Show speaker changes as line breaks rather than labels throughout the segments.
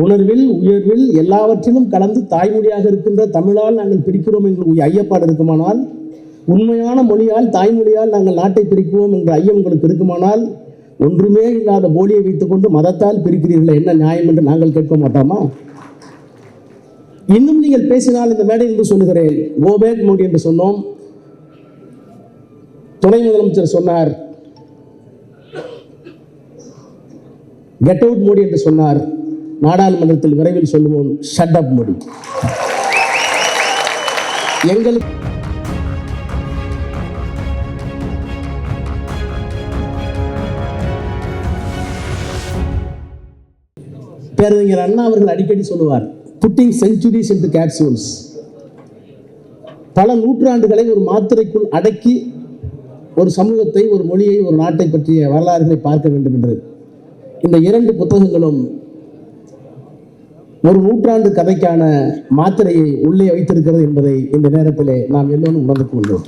உணர்வில் உயர்வில் எல்லாவற்றிலும் கலந்து தாய்மொழியாக இருக்கின்ற தமிழால் நாங்கள் பிரிக்கிறோம் என்ற ஐயப்பாடு இருக்குமானால் உண்மையான மொழியால் தாய்மொழியால் நாங்கள் நாட்டை பிரிக்குவோம் என்ற ஐயம் உங்களுக்கு இருக்குமானால் ஒன்றுமே இல்லாத போலியை வைத்துக்கொண்டு மதத்தால் பிரிக்கிறீர்கள் என்ன நியாயம் என்று நாங்கள் கேட்க மாட்டோமா? இன்னும் நீங்கள் பேசினால் இந்த மேடை என்று சொல்லுகிறேன். கோபேக் மோடி என்று சொன்னோம். துணை முதலமைச்சர் சொன்னார். கெட் அவுட் மோடி என்று சொன்னார். நாடாளுமன்றத்தில் விரைவில் சொல்லுவோம் ஷட் அப் மோடி எங்களுக்கு பேரறிஞர் அண்ணா அவர்கள் அடிக்கடி சொல்லுவார் புட்டிங் செஞ்சுரிஸ் into கேப்சூல்ஸ் பல நூற்றாண்டுகளை ஒரு மாத்திரைக்குள் அடக்கி ஒரு சமூகத்தை ஒரு மொழியை ஒரு நாட்டை பற்றிய வரலாறுகளை பார்க்க வேண்டும் என்று. இந்த இரண்டு புத்தகங்களும் ஒரு நூற்றாண்டு கதைக்கான மாத்திரையை உள்ளே வைத்திருக்கிறது என்பதை இந்த நேரத்திலே நாம் எல்லோரும் உணர்ந்து கொண்டோம்.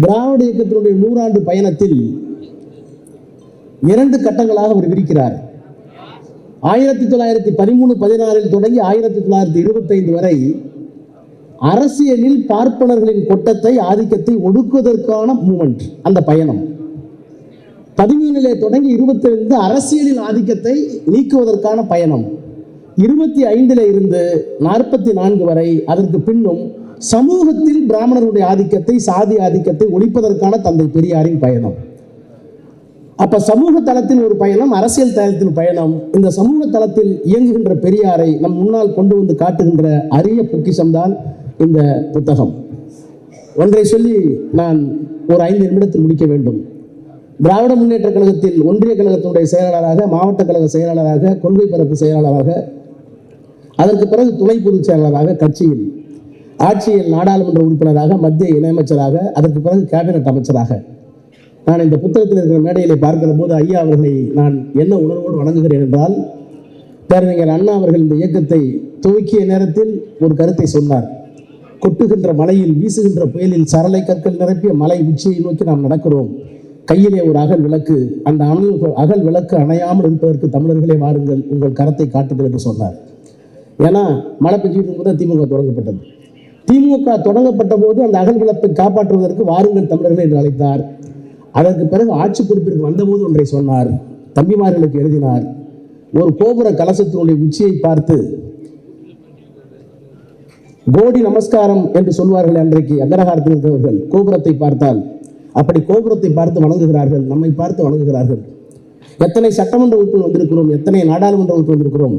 திராவிட இயக்கத்தினுடைய நூறாண்டு பயணத்தில் இரண்டு கட்டங்களாக அவர் விரிக்கிறார். ஆயிரத்தி தொள்ளாயிரத்தி பதிமூணு பதினாறில் தொடங்கி ஆயிரத்தி தொள்ளாயிரத்தி இருபத்தைந்து வரை அரசியலில் பார்ப்பனர்களின் கொட்டத்தை ஆதிக்கத்தை ஒடுக்குவதற்கான மூமெண்ட் அந்த பயணம். பதிமூணிலே தொடங்கி இருபத்தி இருபத்தைந்து அரசியலின் ஆதிக்கத்தை நீக்குவதற்கான பயணம். இருபத்தி ஐந்தில் இருந்து நாற்பத்தி நான்கு வரை அதற்கு பின்னும் சமூகத்தில் பிராமணருடைய ஆதிக்கத்தை சாதி ஆதிக்கத்தை ஒழிப்பதற்கான தந்தை பெரியாரின் பயணம். அப்ப சமூக தளத்தில் ஒரு பயணம் அரசியல் தளத்தின் பயணம். இந்த சமூக தளத்தில் இயங்குகின்ற பெரியாரை நம் முன்னால் கொண்டு வந்து காட்டுகின்ற அரிய பொக்கிசம்தான் இந்த புத்தகம். ஒன்றை சொல்லி நான் ஒரு ஐந்து நிமிடத்தில் முடிக்க வேண்டும். திராவிட முன்னேற்ற கழகத்தில் ஒன்றிய கழகத்தினுடைய செயலாளராக மாவட்ட கழக செயலாளராக கொள்கை பரப்பு செயலாளராக அதற்கு பிறகு துணை பொதுச் செயலாளராக கட்சியில் ஆட்சியில் நாடாளுமன்ற உறுப்பினராக மத்திய இணையமைச்சராக அதற்கு பிறகு கேபினட் அமைச்சராக. நான் இந்த புத்தகத்தில் இருக்கிற மேடையிலே பார்க்கிற போது ஐயா அவர்களை நான் என்ன உணர்வோடு வணங்குகிறேன் என்றால் பேரறிஞர் அண்ணா அவர்கள் இந்த இயக்கத்தை துவக்கிய நேரத்தில் ஒரு கருத்தை சொன்னார். கொட்டுகின்ற மலையில் வீசுகின்ற புயலில் சரளை கற்கள் நிரப்பிய மலை உச்சியை நோக்கி நாம் நடக்கிறோம். கையிலே ஒரு அகல் விளக்கு அந்த அனல் அகல் விளக்கு அணையாமல் இருப்பதற்கு தமிழர்களே வாருங்கள் உங்கள் கரத்தை காட்டுங்கள் என்று சொன்னார். ஏன்னா மழை பெஞ்சிட்டு இருக்கும்போது திமுக தொடங்கப்பட்டது. திமுக தொடங்கப்பட்ட போது அந்த அகல் விளப்பை காப்பாற்றுவதற்கு வாருங்கள் தமிழர்கள் என்று அழைத்தார். அதற்கு பிறகு ஆட்சி பொறுப்பிற்கு வந்தபோது ஒன்றை சொன்னார். தம்பிமார்களுக்கு எழுதினார். ஒரு கோபுர கலசத்தினுடைய உச்சியை பார்த்து கோடி நமஸ்காரம் என்று சொல்வார்கள் அன்றைக்கு அக்ரஹாரத்தில் இருக்கிறவர்கள். கோபுரத்தை பார்த்தால் அப்படி கோபுரத்தை பார்த்து வணங்குகிறார்கள். நம்மை பார்த்து வணங்குகிறார்கள். எத்தனை சட்டமன்ற உறுப்பினர் வந்திருக்கிறோம்? எத்தனை நாடாளுமன்ற உறுப்பினர் வந்திருக்கிறோம்?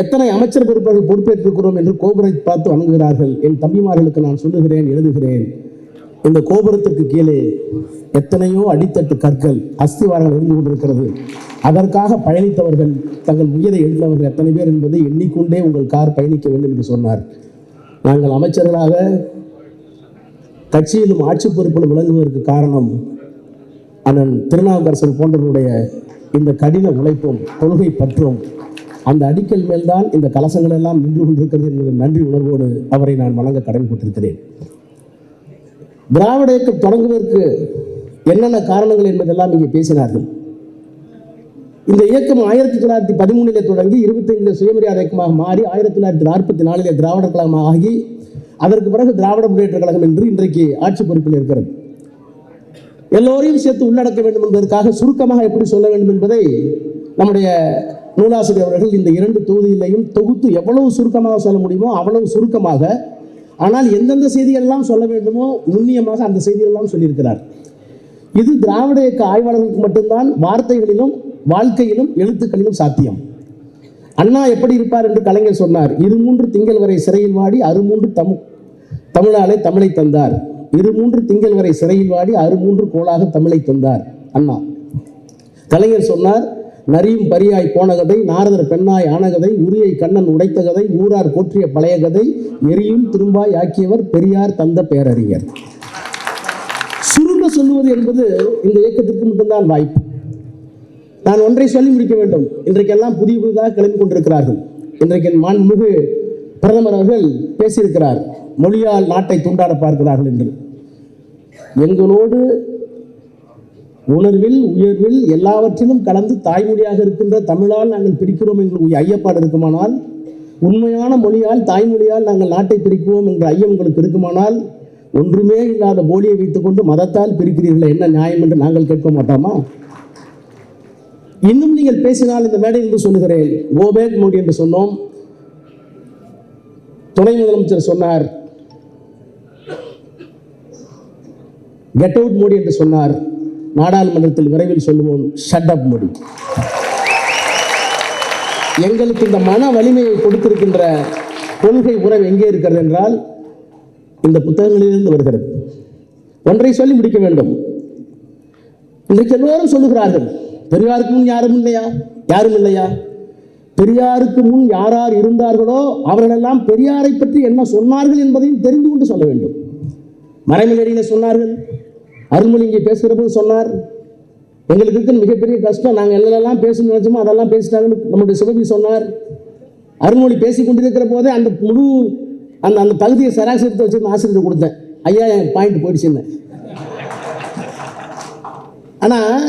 எத்தனை அமைச்சர் பொறுப்புகள் பொறுப்பேற்றிருக்கிறோம் என்று கோபுரத்தை பார்த்து வணங்குகிறார்கள். என் தம்பிமார்களுக்கு நான் சொல்லுகிறேன் எழுதுகிறேன். இந்த கோபுரத்திற்கு கீழே எத்தனையோ அடித்தட்டு கற்கள் அஸ்திவாரங்கள் இருந்து கொண்டிருக்கிறது. அதற்காக பயணித்தவர்கள் தங்கள் உயிரை எழுந்தவர்கள் எத்தனை பேர் என்பதை எண்ணிக்கொண்டே உங்கள் கார் பயணிக்க வேண்டும் என்று சொன்னார். நாங்கள் அமைச்சர்களாக கட்சியிலும் ஆட்சி பொறுப்பிலும் விளங்குவதற்கு காரணம் அண்ணன் திருநாவுக்கரசர் போன்றவருடைய இந்த கடின உழைப்பும் கொள்கை பற்றும் அந்த அடிக்கல் மேல்தான் இந்த கலசங்கள் எல்லாம் நின்று கொண்டிருக்கிறது என்கிற நன்றி உணர்வோடு அவரை நான் வணங்க கடமைப்பட்டிருக்கிறேன் திராவிட இயக்கம் தொடங்குவதற்கு என்னென்ன காரணங்கள் என்பதெல்லாம் இங்கே பேசினார்கள். இந்த இயக்கம் ஆயிரத்தி தொள்ளாயிரத்தி பதிமூணில் தொடங்கி இருபத்தைந்தில் சுயமரியாதை இயக்கமாக மாறி ஆயிரத்தி தொள்ளாயிரத்தி நாற்பத்தி நாலிலே திராவிடர் கழகம் ஆகி அதற்கு பிறகு திராவிட முன்னேற்ற கழகம் என்று இன்றைக்கு ஆட்சி பொறுப்பில் இருக்கிறது. எல்லோரையும் சேர்த்து உள்ளடக்க வேண்டும் என்பதற்காக சுருக்கமாக எப்படி சொல்ல வேண்டும் என்பதை நம்முடைய நூலாசிரியர் அவர்கள் இந்த இரண்டு தொகுதியிலையும் தொகுத்து எவ்வளவு சுருக்கமாக சொல்ல முடியுமோ அவ்வளவு சுருக்கமாக ஆனால் எந்தெந்த செய்தியெல்லாம் சொல்ல வேண்டுமோ நுண்ணியமாக அந்த செய்தியெல்லாம் சொல்லியிருக்கிறார். இது திராவிட இயக்க ஆய்வாளர்களுக்கு மட்டும்தான் வார்த்தைகளிலும் வாழ்க்கையிலும் எழுத்துக்களிலும் சாத்தியம். அண்ணா எப்படி இருப்பார் என்று கலைஞர் சொன்னார் இரு மூன்று திங்கள் வரை சிறையில் வாடி அறுமூன்று தம் தமிழாலே தமிழை தந்தார். இரு மூன்று திங்கள் வரை சிறையில் வாடி அறுமூன்று கோளாக தமிழை தந்தார். அண்ணா. கலைஞர் சொன்னார் நரியும் பரியாய் போன கதை நாரதர் பெண்ணாய் ஆன கதை உரியை கண்ணன் உடைத்த கதை ஊரார் போற்றிய பழைய கதை எரியும் திரும்பாய் ஆக்கியவர் பெரியார் தந்த பேரறிஞர். சுருங்க சொல்லுவது என்பது இந்த இயக்கத்திற்கு மட்டும்தான் வாய்ப்பு. நான் ஒன்றை சொல்லி முடிக்க வேண்டும். இன்றைக்கெல்லாம் புதிய புதிதாக கிளம்பி கொண்டிருக்கிறார்கள். இன்றைக்கு மாண்புமிகு பிரதமர் அவர்கள் பேசியிருக்கிறார். மொழியால் நாட்டை துண்டாட பார்க்கிறார்கள் என்று. எங்களோடு உணர்வில் உயர்வில் எல்லாவற்றிலும் கலந்து தாய்மொழியாக இருக்கின்ற தமிழால் நாங்கள் பிரிக்கிறோம் என்ற ஐயப்பாடு இருக்குமானால் உண்மையான மொழியால் தாய்மொழியால் நாங்கள் நாட்டை பிரிக்குவோம் என்ற ஐயம் உங்களுக்கு இருக்குமானால் ஒன்றுமே இல்லாத போலியை வைத்துக்கொண்டு மதத்தால் பிரிக்கிறீர்கள் என்ன நியாயம் என்று நாங்கள் கேட்க மாட்டோமா? இன்னும் நீங்கள் பேசினால் இந்த மேடை என்று சொல்லுகிறேன். கோபேக் மோடி என்று சொன்னோம். துணை முதலமைச்சர் சொன்னார். கெட் அவுட் மோடி என்று சொன்னார். நாடாளுமன்றத்தில் விரைவில் சொல்லுவோம் ஷட்டப் மொழி எங்களுக்கு இந்த மன வலிமையை கொடுத்திருக்கின்ற கொள்கை உறவு எங்கே இருக்கிறது என்றால் இந்த புத்தகங்களிலிருந்து வருகிறது. ஒன்றை சொல்லி முடிக்க வேண்டும். இன்றைக்கு எல்லோரும் சொல்லுகிறார்கள் பெரியாருக்கு முன் யாரும் இல்லையா? யாரும் இல்லையா? பெரியாருக்கு முன் யார் யார் இருந்தார்களோ அவர்களெல்லாம் பெரியாரை பற்றி என்ன சொன்னார்கள் என்பதையும் தெரிந்து கொண்டு சொல்ல வேண்டும். மறைமலடியில் சொன்னார்கள் அருள்மொழி இங்கே பேசுகிற போது சொன்னார் எங்களுக்கு இருக்கிற மிகப்பெரிய கஷ்டம். நாங்கள் எல்லாம் பேசணும்னு நினைச்சோமோ அதெல்லாம் பேசிட்டாங்கன்னு நம்முடைய சிவபி சொன்னார். அருள்மொழி பேசி கொண்டிருக்கிற போதே அந்த முழு அந்த அந்த பகுதியை சராசரி எடுத்து ஆசிரியர் கொடுத்தேன். ஐயா என் பாயிண்ட் போயிடுச்சுன்னு ஆனால்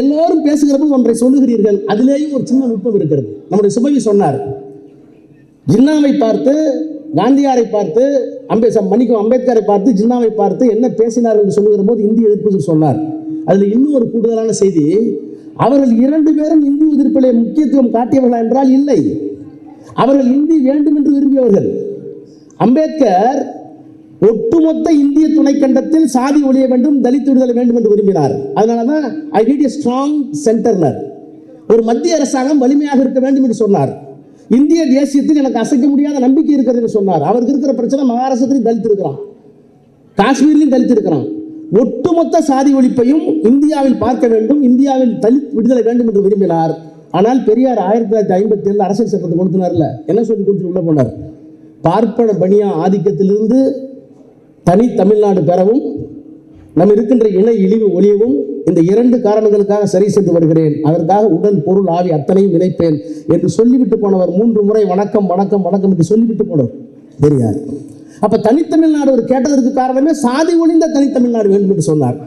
எல்லோரும் பேசுகிற போது ஒன்றை சொல்லுகிறீர்கள். அதிலேயும் ஒரு சின்ன நுட்பம் இருக்கிறது. நம்முடைய சுபவி சொன்னார் ஜின்னாவை பார்த்து காந்தியாரை பார்த்து அம்பே மணிக்கம் அம்பேத்கரை பார்த்து ஜின்னாவை பார்த்து என்ன பேசினார் என்று சொல்லுகிற போது இந்திய எதிர்ப்பு சொன்னார். அதில் இன்னும் ஒரு கூடுதலான செய்தி அவர்கள் இரண்டு பேரும் இந்தி எதிர்ப்பிலே முக்கியத்துவம் காட்டியவர்களா என்றால் இல்லை. அவர்கள் இந்தி வேண்டும் என்று விரும்பியவர்கள். அம்பேத்கர் ஒட்டுமொத்த இந்திய துணைக்கண்டத்தில் சாதி ஒழிய வேண்டும் தலித் விடுதலை வேண்டும் என்று விரும்பினார். அதனால தான் ஐ நீட் எ ஸ்ட்ராங் சென்டர்னர் ஒரு மத்திய அரசாங்கம் வலிமையாக இருக்க வேண்டும் என்று சொன்னார். இந்திய தேசியத்தில் எனக்கு அசைக்க முடியாத நம்பிக்கை இருக்கிறதுன்னு சொன்னார். அவருக்கு இருக்கிற பிரச்சனை மகாராஷ்டிரத்திலையும் தலித்து இருக்கிறான் காஷ்மீர்லையும் தலித்து இருக்கிறான் ஒட்டுமொத்த சாதி ஒழிப்பையும் இந்தியாவில் பார்க்க வேண்டும் இந்தியாவில் தலித் விடுதலை வேண்டும் என்று விரும்பினார். ஆனால் பெரியார் ஆயிரத்தி தொள்ளாயிரத்தி ஐம்பத்தி ஏழு அரசியல் சட்டத்தை கொடுத்தினார்ல. என்ன சொல்லி கொடுத்து உள்ள போனார்? பார்ப்பன பனியா ஆதிக்கத்திலிருந்து தனி தமிழ்நாடு பெறவும் நம் இருக்கின்ற இணை இழிவு ஒளியவும் இந்த இரண்டு காரணங்களுக்காக சரி செய்து வருகிறேன். அதற்காக உடல் பொருள் ஆவி அத்தனையும் நினைப்பேன் என்று சொல்லிவிட்டு போனவர் மூன்று முறை வணக்கம் வணக்கம் வணக்கம் என்று சொல்லிவிட்டு போனவர். பெரியார் அப்ப தனித்தமிழ்நாடு ஒரு கேட்டதற்கு காரணமே சாதி ஒழிந்த தனித்தமிழ்நாடு வேண்டும் என்று சொன்னார்.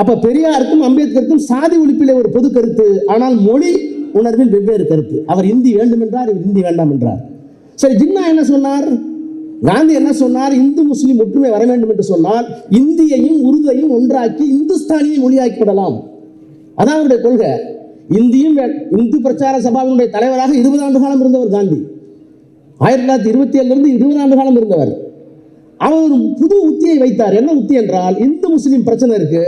அப்ப பெரியாருக்கும் அம்பேத்கருக்கும் சாதி ஒழிப்பிலே ஒரு பொது கருத்து ஆனால் மொழி உணர்வில் வெவ்வேறு கருத்து. அவர் இந்தி வேண்டும் என்றார் இவர் இந்தி வேண்டாம் என்றார். சரி ஜின்னா என்ன சொன்னார்? காந்தி என்ன சொன்னார்? இந்து முஸ்லீம் ஒற்றுமை வர வேண்டும் என்று சொன்னால் இந்தியையும் உருதையும் ஒன்றாக்கி இந்துஸ்தானியை மொழியாக்கி விடலாம் அதான் அவருடைய கொள்கை. இந்தியும் வே- இந்து பிரச்சார சபாவினுடைய தலைவராக இருபது ஆண்டு காலம் இருந்தவர் காந்தி. ஆயிரத்தி தொள்ளாயிரத்தி இருபத்தி ஏழுலேருந்து இருபது ஆண்டு காலம் இருந்தவர். அவர் ஒரு புது உத்தியை வைத்தார். என்ன உத்தி என்றால் இந்து முஸ்லீம் பிரச்சனை இருக்கு.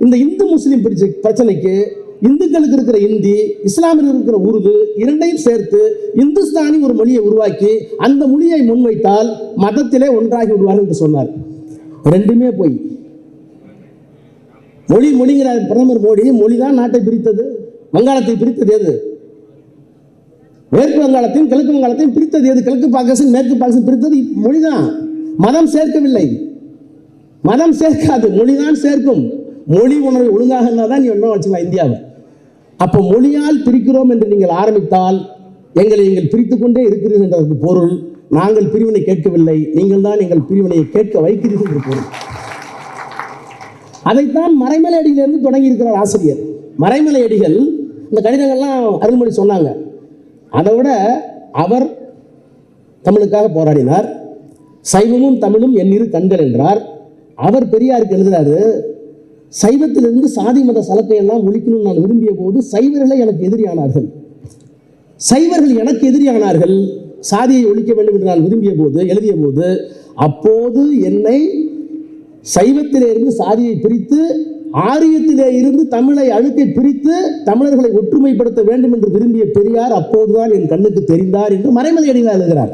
இந்த இந்து முஸ்லீம் பிரச்சனைக்கு இந்துக்களுக்கு இருக்கிற இந்தி இஸ்லாமியர்களுக்கு இருக்கிற உருது இரண்டையும் சேர்த்து இந்துஸ்தானி ஒரு மொழியை உருவாக்கி அந்த மொழியை முன்வைத்தால் மதத்திலே ஒன்றாகி விடுவார் என்று சொன்னார். ரெண்டுமே போய். மொழி மொழிங்கிற பிரதமர் மோடி மொழி தான் நாட்டை பிரித்தது. வங்காளத்தை பிரித்தது எது? மேற்கு வங்காளத்தையும் கிழக்கு வங்காளத்தையும் பிரித்தது எது? கிழக்கு பாகிஸ்தான் மேற்கு பாகிஸ்தான் பிரித்தது மொழிதான். மதம் சேர்க்கவில்லை. மதம் சேர்க்காது மொழிதான் சேர்க்கும். மொழி உணர்வு ஒழுங்காக இருந்தால் தான் நீ ஒன்றும் வச்சுக்கலாம் இந்தியாவை. அப்போ மொழியால் பிரிக்கிறோம் என்று நீங்கள் ஆரம்பித்தால் எங்களை நீங்கள் பிரித்து கொண்டே இருக்கிறீர்கள் என்றதற்கு பொருள். நாங்கள் பிரிவினை கேட்கவில்லை. நீங்கள் தான் எங்கள் பிரிவினையை கேட்க வைக்கிறீர்கள் என்று பொருள். அதைத்தான் மறைமலை அடியிலிருந்து தொடங்கி இருக்கிறார் ஆசிரியர். மறைமலை அடிகள் இந்த கடிதங்கள்லாம் அருள்மொழி சொன்னாங்க. அதை விட அவர் தமிழுக்காக போராடினார். சைவமும் தமிழும் என் இரு கண்கள் என்றார். அவர் பெரியாருக்கு எழுதுறாரு சைவத்திலிருந்து சாதி மத சலக்கை எல்லாம் ஒழிக்கணும்னு நான் விரும்பிய போது சைவர்களே எனக்கு எதிரியானார்கள். சைவர்கள் எனக்கு எதிரியானார்கள். சாதியை ஒழிக்க வேண்டும் என்று நான் விரும்பிய போது எழுதிய போது அப்போது என்னை சைவத்திலே இருந்து சாதியை பிரித்து ஆரியத்திலே இருந்து தமிழை அழுக்கை பிரித்து தமிழர்களை ஒற்றுமைப்படுத்த வேண்டும் என்று விரும்பிய பெரியார் அப்போதுதான் என் கண்ணுக்கு தெரிந்தார் என்று மறைமலை அடிகளார் எழுதுகிறார்.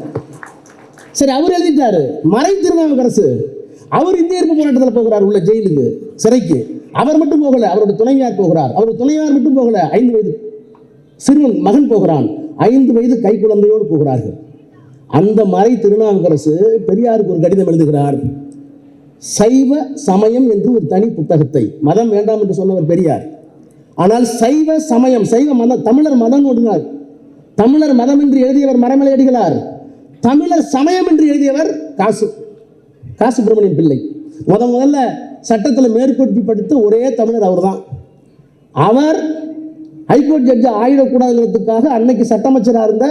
சரி அவர் எழுதிட்டாரு. மறை திருநாவுக்கரசு. அவர் இந்திய எதிர்ப்பு போராட்டத்தில் போகிறார் உள்ள ஜெயிலுக்கு சிறைக்கு. அவர் மட்டும் போகல அவருடைய துணைவியார் போகிறார். அவருடைய துணைவியார் மட்டும் போகல ஐந்து வயது சிறுவன் மகன் போகிறான். ஐந்து வயது கை குழந்தையோடு போகிறார்கள். அந்த மறை திருநாவுக்கரசு பெரியாருக்கு ஒரு கடிதம் எழுதுகிறார். சைவ சமயம் என்று ஒரு தனி புத்தகத்தை. மதம் வேண்டாம் என்று சொன்னவர் பெரியார். ஆனால் சைவ சமயம் சைவ மதம் தமிழர் மதம் ஒடுங்கார் தமிழர் மதம் என்று எழுதியவர் மறைமலை அடிகளார் தமிழர் சமயம் என்று எழுதியவர் காசு. காசு பிள்ளை முத முதல்ல சட்டத்தில் மேற்கொட்டி படித்த ஒரே தமிழர் அவர்தான். அவர் ஹைகோர்ட் ஜட்ஜை ஆயிடக்கூடாதுங்கிறதுக்காக அன்னைக்கு சட்டமைச்சராக இருந்த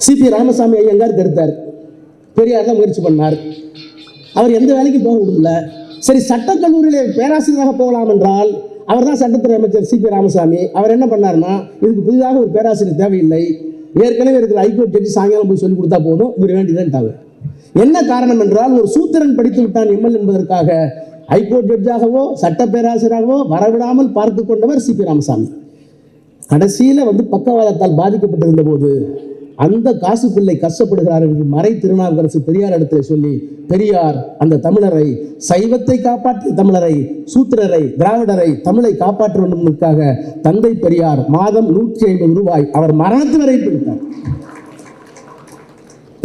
சிபி ராமசாமி ஐயங்கார் கெடுத்தார். பெரியார் தான் முயற்சி பண்ணார். அவர் எந்த வேலைக்கும் போக விடல சரி சட்டக்கல்லூரியில் பேராசிரியராக போகலாம் என்றால் அவர் தான் சட்டத்துறை அமைச்சர் சிபி ராமசாமி. அவர் என்ன பண்ணார்னா இதுக்கு புதிதாக ஒரு பேராசிரியர் தேவையில்லை. ஏற்கனவே இருக்கிற ஹைகோர்ட் ஜட்ஜி சாயங்காலம் போய் சொல்லி கொடுத்தா போதும். இவர் வேண்டியதுன்ட்டாங்க என்ன காரணம் என்றால் ஒரு சூத்திரன் படித்து விட்டான் எம்எல் என்பதற்காக ஹைகோர்ட் ஜட்ஜாகவோ சட்ட பேராசிரியராகவோ வரவிடாமல் பார்த்து கொண்டவர் சிபி ராமசாமி. கடைசியில் வந்து பக்கவாதத்தால் பாதிக்கப்பட்டிருந்த போது அந்த காசு பிள்ளை கஷ்டப்படுகிறார் என்று மறை திருநாவுக்கரசு பெரியார் இடத்துல சொல்லி பெரியார் அந்த தமிழரை சைவத்தை காப்பாற்றிய தமிழரை சூத்திரரை திராவிடரை தமிழை காப்பாற்ற வேண்டும் தந்தை பெரியார் மாதம் நூற்றி ஐம்பது ரூபாய் அவர் மரணத்து வரை பிடித்தார்.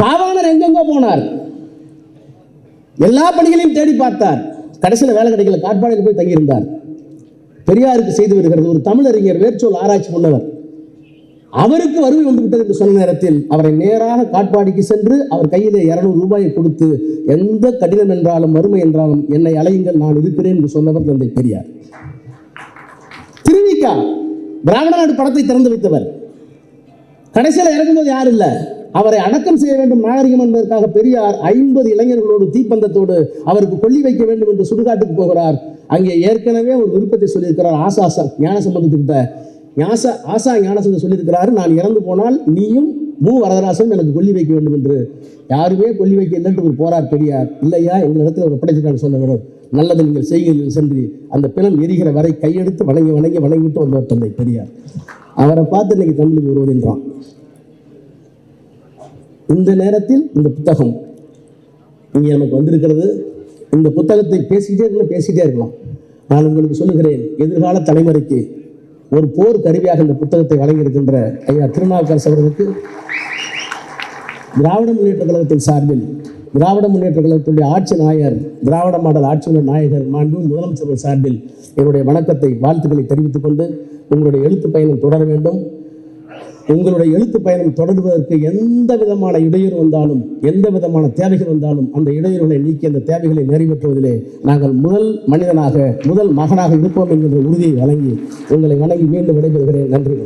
பாவாணர் எங்கெங்கோ போனார். எல்லா பணிகளையும் தேடி பார்த்தார். கடைசியில் வேலை கிடைக்கல. காட்பாடியில் போய் தங்கியிருந்தார். பெரியாருக்கு செய்து வருகிறது. ஒரு தமிழறிஞர் வேர்ச்சொல் ஆராய்ச்சி முன்னவர். அவருக்கு வறுமை வந்து விட்டது என்று சொன்ன நேரத்தில் அவரை நேராக காட்பாடிக்கு சென்று அவர் கையிலே இருநூறு ரூபாயை கொடுத்து எந்த கடினம் என்றாலும் வறுமை என்றாலும் என்னை அலையுங்கள் நான் இருக்கிறேன் என்று சொன்னவர் தந்தை பெரியார். திருவிக்கா திராவிட நாடு படத்தை திறந்து வைத்தவர். கடைசியில் இறக்கும்போது யார் இல்லை? அவரை அடக்கம் செய்ய வேண்டும் நாகரிகம் என்பதற்காக பெரியார் ஐம்பது இளைஞர்களோடு தீப்பந்தத்தோடு அவருக்கு கொல்லி வைக்க வேண்டும் என்று சுடுகாட்டுக்கு போகிறார். அங்கே ஏற்கனவே ஒரு விருப்பத்தை சொல்லியிருக்கிறார் ஆசா ஆசா ஞான சம்பந்தத்துக்கிட்ட ஞாச ஆசா ஞானசம்பந்தம் சொல்லியிருக்கிறாரு நான் இறந்து போனால் நீயும் மு. வரதராசன் எனக்கு கொல்லி வைக்க வேண்டும் என்று. யாருமே கொல்லி வைக்க இல்லைன்னு ஒரு போரார் பெரியார். இல்லையா எங்களிடத்தில் ஒரு படைச்சிட்டான்னு சொன்னவர் நல்லது நீங்கள் செய்கிறீர்கள் சென்று. அந்த பிணம் எரிகிற வரை கையெடுத்து வணங்கி வணங்கி வணங்கிட்டு வந்தவர் தந்தை பெரியார். அவரை பார்த்து இன்னைக்கு தமிழுக்கு வருவதென்றான் இந்த நேரத்தில் இந்த புத்தகம் இங்கே நமக்கு வந்திருக்கிறது. இந்த புத்தகத்தை பேசிக்கிட்டே இருக்கலாம் பேசிக்கிட்டே இருக்கலாம். நான் உங்களுக்கு சொல்லுகிறேன் எதிர்கால தலைமுறைக்கு ஒரு போர் கருவியாக இந்த புத்தகத்தை வழங்கியிருக்கின்ற ஐயா திருநாவுக்கரசு அவர்களுக்கு திராவிட முன்னேற்ற கழகத்தின் சார்பில் திராவிட முன்னேற்ற கழகத்துடைய ஆட்சி நாயர் திராவிட மாடல் ஆட்சியுடைய நாயகர் மாண்பு முதலமைச்சர்கள் சார்பில் என்னுடைய வணக்கத்தை வாழ்த்துக்களை தெரிவித்துக் கொண்டு உங்களுடைய எழுத்து பயணம் தொடர வேண்டும். உங்களுடைய எழுத்து பயணம் தொடர்வதற்கு எந்த விதமான இடையூறு வந்தாலும் எந்த விதமான தேவைகள் வந்தாலும் அந்த இடையூறுகளை நீக்கி அந்த தேவைகளை நிறைவேற்றுவதிலே நாங்கள் முதல் மனிதனாக முதல் மகனாக இருப்போம் என்கின்ற உறுதியை வழங்கி உங்களை வணங்கி மீண்டும் விடைபெறுகிறேன். நன்றி.